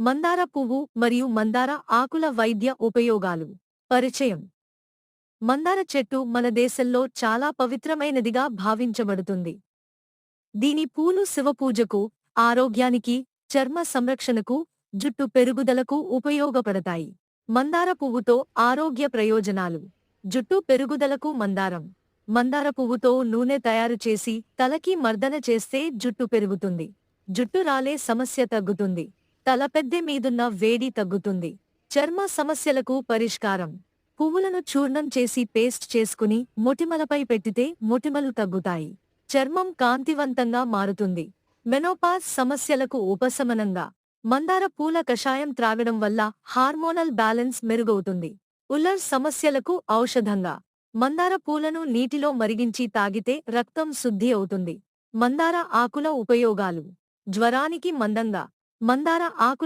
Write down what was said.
మందార పువ్వు మరియు మందార ఆకుల వైద్య ఉపయోగాలు. పరిచయం. మందార చెట్టు మన దేశంలో చాలా పవిత్రమైనదిగా భావించబడుతుంది. దీని పూలు శివపూజకు ఆరోగ్యానికి చర్మ సంరక్షణకు జుట్టు పెరుగుదలకు ఉపయోగపడతాయి. మందార పువ్వుతో ఆరోగ్య ప్రయోజనాలు. జుట్టు పెరుగుదలకు మందారం. మందార పువ్వుతో నూనె తయారు చేసి తలకి మర్దన చేస్తే జుట్టు పెరుగుతుంది. జుట్టు రాలే సమస్య తగ్గుతుంది. తలపెద్దె మీదున్న వేడి తగ్గుతుంది. చర్మ సమస్యలకు పరిష్కారం. పువ్వులను చూర్ణం చేసి పేస్ట్ చేసుకుని మొటిమలపై పెట్టితే మొటిమలు తగ్గుతాయి. చర్మం కాంతివంతంగా మారుతుంది. మెనోపాజ్ సమస్యలకు ఉపశమనంగా. మందార పూల కషాయం త్రాగడం వల్ల హార్మోనల్ బ్యాలెన్స్ మెరుగవుతుంది. ఉల్లర్ సమస్యలకు ఔషధంగా. మందార పూలను నీటిలో మరిగించి తాగితే రక్తం శుద్ధి అవుతుంది. మందార ఆకుల ఉపయోగాలు. జ్వరానికి మందంగా. మందార ఆకుల